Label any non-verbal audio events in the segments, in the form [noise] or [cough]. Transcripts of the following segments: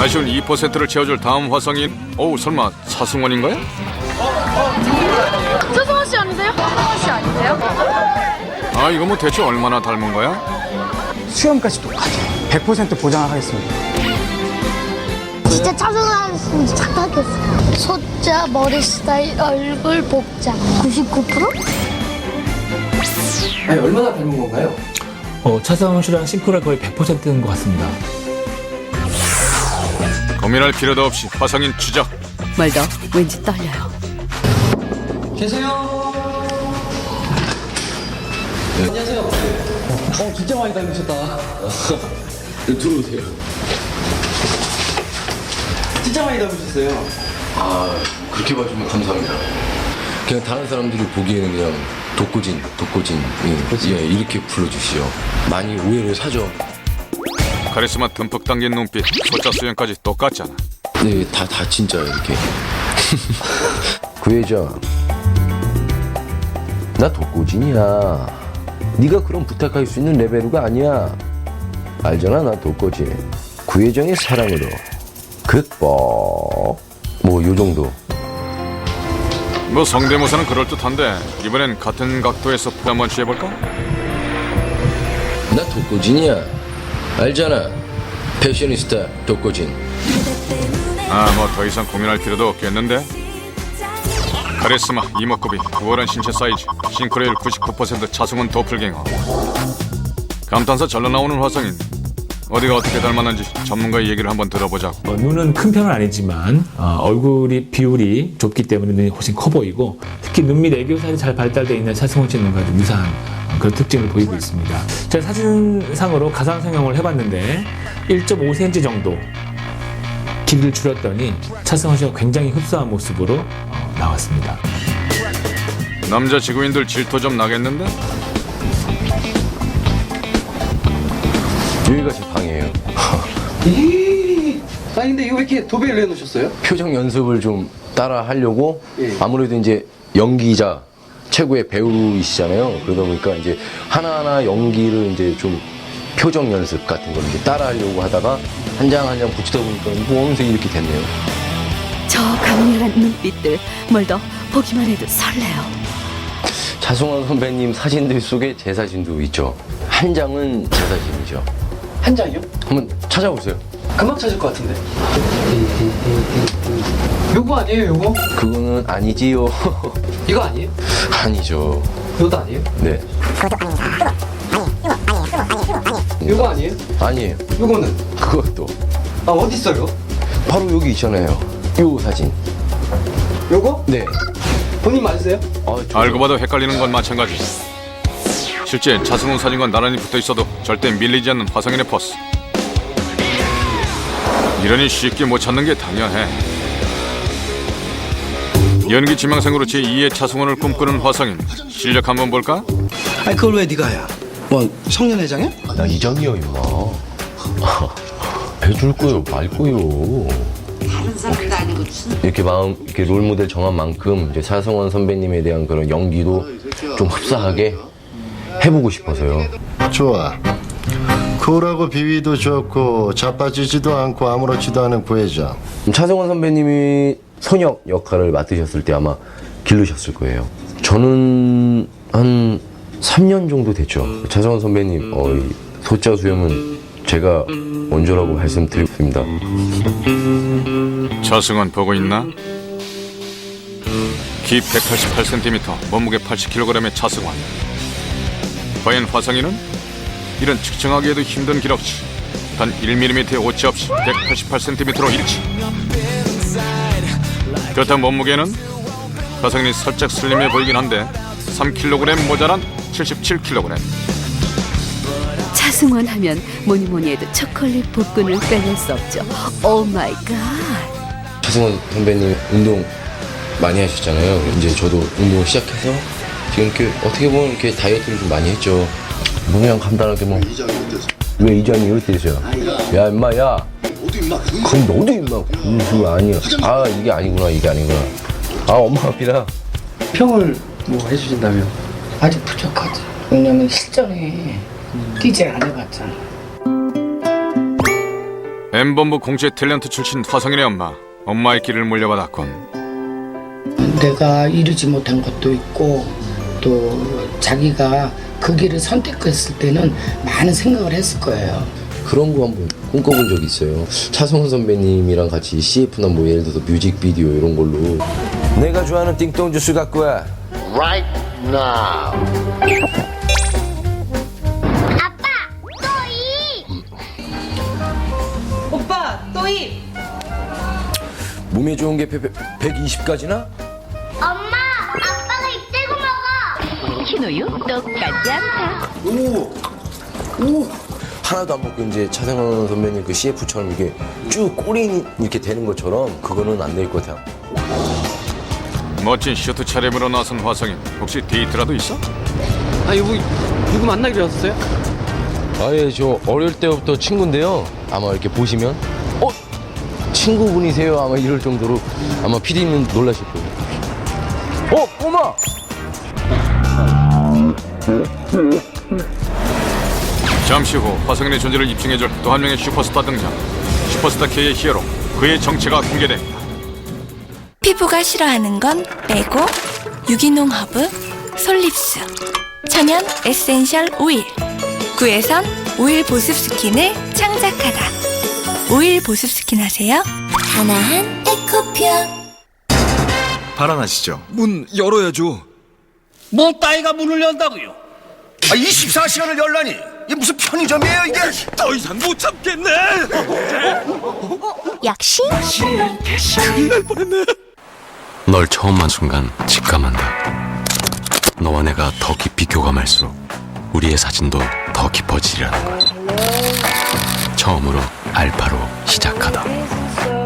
아쉬운 2%를 채워줄 다음 화성인 어우 설마 차승원인가요? 최승원 씨 아니세요? 최승원 씨 아니세요? 아 이거 뭐 대체 얼마나 닮은 거야? 수염까지 똑같아요. 100% 보장하겠습니다. 진짜 차승원 씨 착각했어. 소자, 머리 스타일, 얼굴 복장. 99%? 아니 얼마나 닮은 건가요? 어, 차성원 씨랑 싱크로가 거의 100%인 것 같습니다. 고민할 필요도 없이 화성인 추적 멀더 왠지 떨려요. 계세요? 안녕하세요. 어 진짜 많이 닮으셨다. 들어오세요. 진짜 많이 닮으셨어요. 아, 그렇게 봐주면 감사합니다. 그냥 다른 사람들이 보기에는 그냥 독고진, 독고진, 예, 예, 이렇게 불러주시죠. 많이 오해를 사죠. 카리스마 듬뿍 담긴 눈빛 소자 수영까지 똑같잖아 네, 다, 다 진짜 이렇게. 구회장, 나 독고진이야. 네가 그런 부탁할 수 있는 레벨가 아니야. 알잖아, 나 독고진. 구회장의 사랑으로 극복. 뭐, 요 정도. 뭐 성대모사는 그럴듯한데 이번엔 같은 각도에서 한번 해볼까? 나 독고진이야. 알잖아. 패셔니스타 독고진. 아 뭐 더 이상 고민할 필요도 없겠는데 카리스마 이목구비 우월한 신체 사이즈 싱크로율 99% 차승원 도플갱어 감탄사 절로 나오는 화성인 어디가 어떻게 닮았는지 전문가의 얘기를 한번 들어보자고 어, 눈은 큰 편은 아니지만 어, 얼굴이 비율이 좁기 때문에 눈이 훨씬 커 보이고 특히 눈 밑 애교살이 잘 발달되어 있는 차승원 씨 눈과 좀 유사한 어, 그런 특징을 보이고 있습니다. 제가 사진상으로 가상 성형을 해봤는데 1.5cm 정도 길이를 줄였더니 차승원 씨가 굉장히 흡사한 모습으로 어, 나왔습니다. 남자 지구인들 질투 좀 나겠는데? 여기가 제 방이에요. [laughs] 이 아니 근데 이거 왜 이렇게 도배를 해놓으셨어요? 표정 연습을 좀 따라 하려고 예. 아무래도 이제 연기자 최고의 배우이시잖아요. 그러다 보니까 이제 하나하나 연기를 이제 좀 표정 연습 같은 걸 이제 따라 하려고 하다가 한 장 한 장 붙이다 보니까 모험색이 이렇게 됐네요. 저 강렬한 눈빛들 멀더 보기만 해도 설레요. 차승원 선배님 사진들 속에 제 사진도 있죠. 한 장은 제 사진이죠. 한 장이요? 한번 찾아보세요. 금방 찾을 것 같은데. 요거 아니에요 요거? 그거는 아니지요. [laughs] 이거 아니에요? 아니죠. 요도 아니에요? 네. 요거 아니에요? 아니에요. 요거는? 그것도. 아 어디 있어요? 바로 여기 있잖아요. 요 사진. 요거? 네. 본인 맞으세요? 아, 저- 알고 봐도 헷갈리는 건 마찬가지 실제 차승원 사진과 나란히 붙어 있어도 절대 밀리지 않는 화성인의 포스 이러니 쉽게 못 찾는 게 당연해 연기 지망생으로 제2의 차승원을 꿈꾸는 화성인 실력 한번 볼까? 아니 그걸 왜 네가 야? 뭐 성년회장이야? 나 이장이야 임마 [laughs] 해줄 거요 말 거요 이렇게 마음 이렇게 롤 모델 정한 만큼 이제 차승원 선배님에 대한 그런 연기도 좀 흡사하게 해보고 싶어서요 좋아. 쿨하고 비위도 좋고 자빠지지도 않고 아무렇지도 않은 부회장. 차승원 선배님이 선역 역할을 맡으셨을 때 아마 기르셨을 거예요 저는 한 3년 정도 됐죠 차승원 선배님 어, 이 소자 수염은 제가 원조라고 말씀드리겠습니다 차승원 보고 있나? 키 188cm, 몸무게 80kg의 차승원. 과연 화성인은 이런 측정하기에도 힘든 기록치 단 1mm의 오차 없이 188cm로 일치. 그렇다 몸무게는 화성인이 살짝 슬림해 보이긴 한데 3kg 모자란 77kg. 차승원 하면 뭐니 뭐니 해도 초콜릿 복근을 빼낼 수 없죠. 오 마이 갓. 차승원 선배님 운동 많이 하셨잖아요. 이제 저도 운동 시작해서 지금 이렇게 어떻게 보면 이렇게 다이어트를 좀 많이 했죠. 뭐 그냥 간단하게 뭐. 왜 이장이 이렇게 되죠? 야 임마 야. 그럼 너도 임마 군수 아니야. 아 이게 아니구나 이게 아니구나. 아 엄마 앞이라. 평을 뭐 해주신다면? 아직 부족하지. 왜냐면 실전에 기재 안 해봤잖아. M본부 공채 탤런트 출신 화성인의 엄마. 엄마의 길을 물려받았군. 내가 이루지 못한 것도 있고 또 자기가 그 길을 선택했을 때는 많은 생각을 했을 거예요. 그런 거 한번 꿈꿔본 적이 있어요. 차성훈 선배님이랑 같이 CF나 뭐 예를 들어서 뮤직비디오 이런 걸로 내가 좋아하는 띵동 주스 갖고 와. Right now. 아빠 또이 몸에 좋은 게 120까지나? 엄마 아빠가 입대고 먹어 흰우유 똑같지 않다. 하나도 안 먹고 이제 차성훈 선배님 그 CF처럼 이게 쭉 꼬리 이렇게 되는 것처럼 그거는 안 될 것 같아요. 멋진 슈트 차림으로 나선 화성인. 혹시 데이트라도 있어? 아 이거 누구 만나기로 하셨어요? 아예 저 어릴 때부터 친구인데요. 아마 이렇게 보시면 어 친구분이세요 아마 이럴 정도로 아마 PD님 놀라실 거예요. 어 꼬마. 잠시 후 화성인의 존재를 입증해줄 또 한 명의 슈퍼스타 등장. 슈퍼스타 K의 히어로. 그의 정체가 공개됩니다. 피부가 싫어하는 건 빼고 유기농 허브 솔립스 천연 에센셜 오일 구에선 오일 보습 스킨을 창작하다 오일 보습 스킨 하세요 하나한 에코퓨어 발언하시죠. 문 열어야죠. 뭐 따위가 문을 연다고요? 아, 24시간을 열라니. 이게 무슨 편의점이에요, 이게? 더 이상 못 참겠네. 역시 큰일 날 뻔했네. 널 처음 만 순간 직감한다. 너와 내가 더 깊이 교감할수록 우리의 사진도 더 깊어지리라는 걸. 처음으로 알파로 시작하다.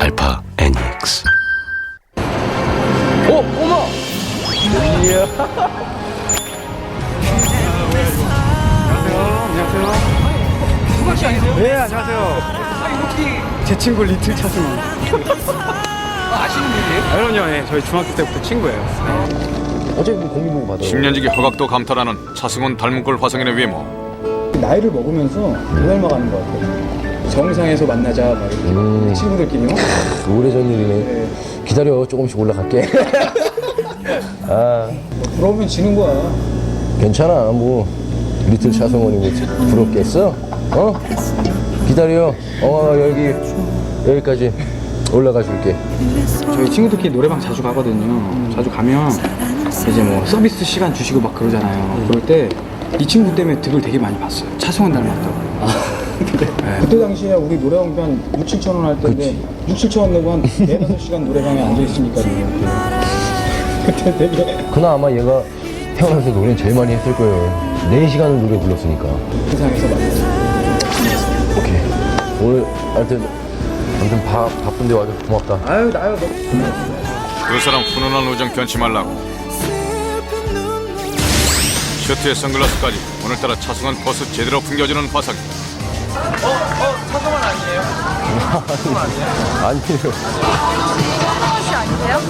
알파 NEX. 어꼬 마. 수박 씨 아니세요? 네, 안녕하세요. 제 친구 리틀 차승원. 아시는 분이에요? 아, 그럼요, 예. 저희 중학교 때부터 친구예요. 네. 어제 그 공기 보고 받아. 10년지기 허각도 감탄하는 차승원 닮은 꼴 화성인의 외모. 나이를 먹으면서 못 닮아가는 것 같아요. 정상에서 만나자, 막 이렇게. 음. 친구들끼리. 요 오래전 일이네. 기다려 조금씩 올라갈게. [laughs] 아 부러우면 지는 거야. 괜찮아 뭐 리틀 차성원이 뭐 부럽겠어? 어? 기다려. 어 여기 여기까지 올라가 줄게. 저희 친구들끼리 노래방 자주 가거든요. 자주 가면 이제 뭐 서비스 시간 주시고 막 그러잖아요. 그럴 때 이 친구 때문에 득을 되게 많이 봤어요. 차승원 닮았다고. [laughs] 네. 그때 당시에 우리 노래방비 한 6, 7천 원 할 때인데 6, 7천 원 내고 한 4, 5시간 노래방에 앉아있으니까 그때 되게 그나 아마 얘가 태어나서 노래는 제일 많이 했을 거예요. 4시간을 노래 불렀으니까. 세상에서 만났어요. 오늘 하여튼 아무튼 바, 바쁜데 와서 고맙다. 아유, 나요. 두 사람 훈훈한 우정 변치 말라고. 셔츠에 선글라스까지 오늘따라 차승원 버스 제대로 풍겨주는 화성인. 아니에요. [laughs] 씨 아니세요?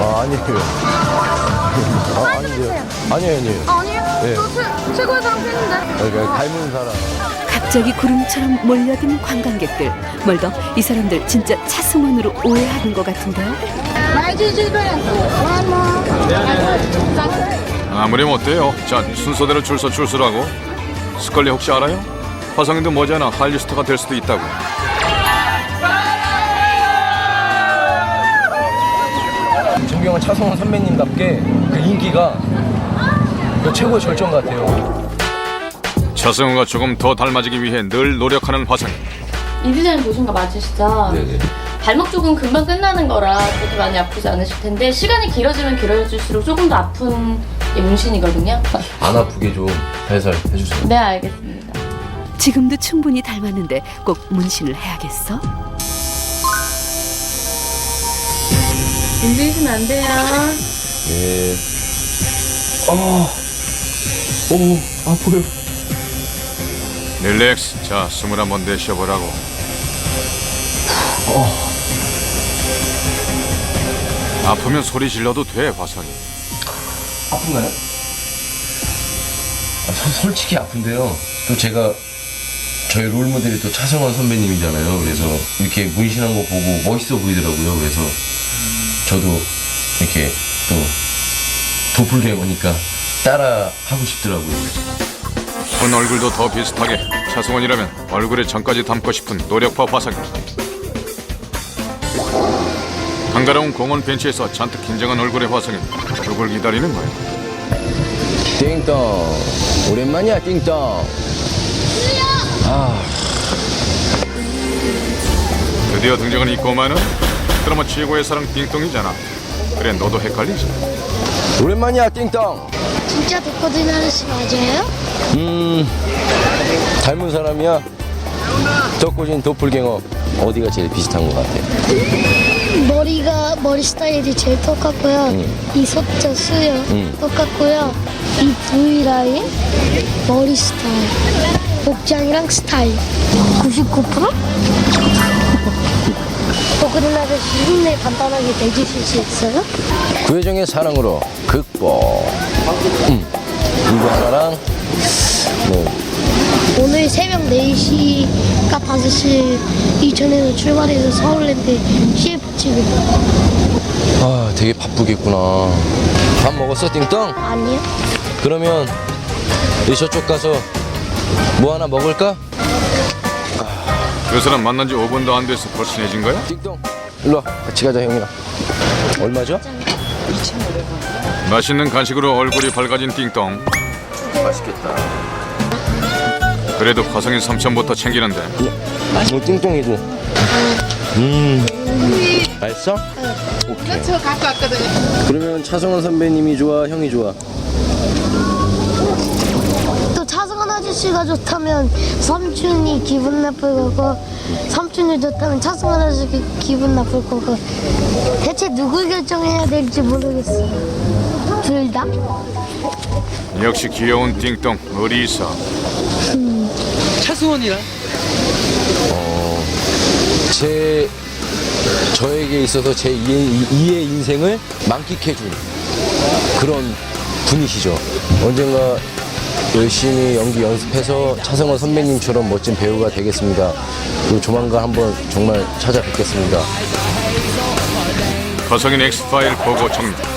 아, 아니에요. 아, 아니에요. 아니에요, 아니에요. 아니요 네. 저 최, 최고의 사랑 팬인데 그러니까 닮은 사람. 갑자기 구름처럼 몰려든 관광객들. 멀더 이 사람들 진짜 차승원으로 오해하는 것 같은데요. 아무리 못돼요. 자 순서대로 줄서 출수라고. 스컬리 혹시 알아요? 화성인도 머지않아 한류 스타가 될 수도 있다고. 존경한 차성원 선배님답게 그 인기가 그 최고의 절정 같아요. 차승원과 조금 더 닮아지기 위해 늘 노력하는 화성인. 이 디자인 보신 거 맞으시죠? 네네. 발목 쪽은 금방 끝나는 거라 그렇게 많이 아프지 않으실 텐데 시간이 길어지면 길어질수록 조금 더 아픈 게 문신이거든요. 안 아프게 좀 살살 해주세요. 네 알겠습니다. 지금도 충분히 닮았는데 꼭 문신을 해야겠어? 움직이시면 안 돼요. 예. 어. 오, 아파요. 릴렉스. 자 숨을 한번 내쉬어보라고. 아프면 소리 질러도 돼 화성인. 아픈가요? 아, 소- 솔직히 아픈데요. 또 제가 저희 롤 모델이 또 차성원 선배님이잖아요. 그래서 이렇게 문신한 거 보고 멋있어 보이더라고요. 그래서 저도 이렇게 또 도플갱어니까 따라 하고 싶더라고요. 본 얼굴도 더 비슷하게 차승원이라면 얼굴에 전까지 담고 싶은 노력파 화석이 한가로운 공원 벤치에서 잔뜩 긴장한 얼굴의 화성이 누굴 기다리는 거야? 띵동. 오랜만이야 띵동. 아. 드디어 등장한 이 꼬마는 드라마 최고의 사랑 띵똥이잖아. 그래 너도 헷갈리지. 오랜만이야 띵동 진짜 독거든 아저씨 맞아요? 음 닮은 사람이야 덕고진 도플갱어 어디가 제일 비슷한 것 같아 머리가 머리 스타일이 제일 똑같고요. 이 속자 수요 음. 똑같고요. 이 V 라인 머리 스타일 복장이랑 스타일 99%? 독거든 아저씨 흉내 간단하게 내주실 수 있어요? 구혜정의 사랑으로 극복 음, 이거 하나랑 뭐 오늘 새벽 4시가 5시 이전에서 출발해서 서울랜드 CF 찍을 아, 되게 바쁘겠구나. 밥 먹었어, 띵동? 아니요? 그러면 이 저쪽 가서 뭐 하나 먹을까? 그 사람 만난 지 5분도 안 돼서 벌써 친해진 거야? 띵동, 일로 와. 같이 가자, 형이랑. 얼마죠? 맛있는 간식으로 얼굴이 밝아진 띵똥 맛있겠다. 그래도 화성인 삼촌부터 챙기는데 뭐 띵동이도. 음, 맛있어? 오케이. 저 갖고 왔거든요. 그러면 차성원 선배님이 좋아, 형이 좋아? 또 차승원 아저씨가 좋다면 삼촌이 기분 나쁠 거고 삼촌이 좋다면 차승원 아저씨 기분 나쁠 거고 대체 누굴 결정해야 될지 모르겠어 둘 다? 역시 귀여운 띵똥 어리 있어 차승원이랑 어, 제 저에게 있어서 제 2의, 의 인생을 만끽해준 그런 분이시죠. 언젠가 열심히 연기 연습해서 차승원 선배님처럼 멋진 배우가 되겠습니다. 그리고 조만간 한번 정말 찾아뵙겠습니다. 화성인 엑스파일 보고 정리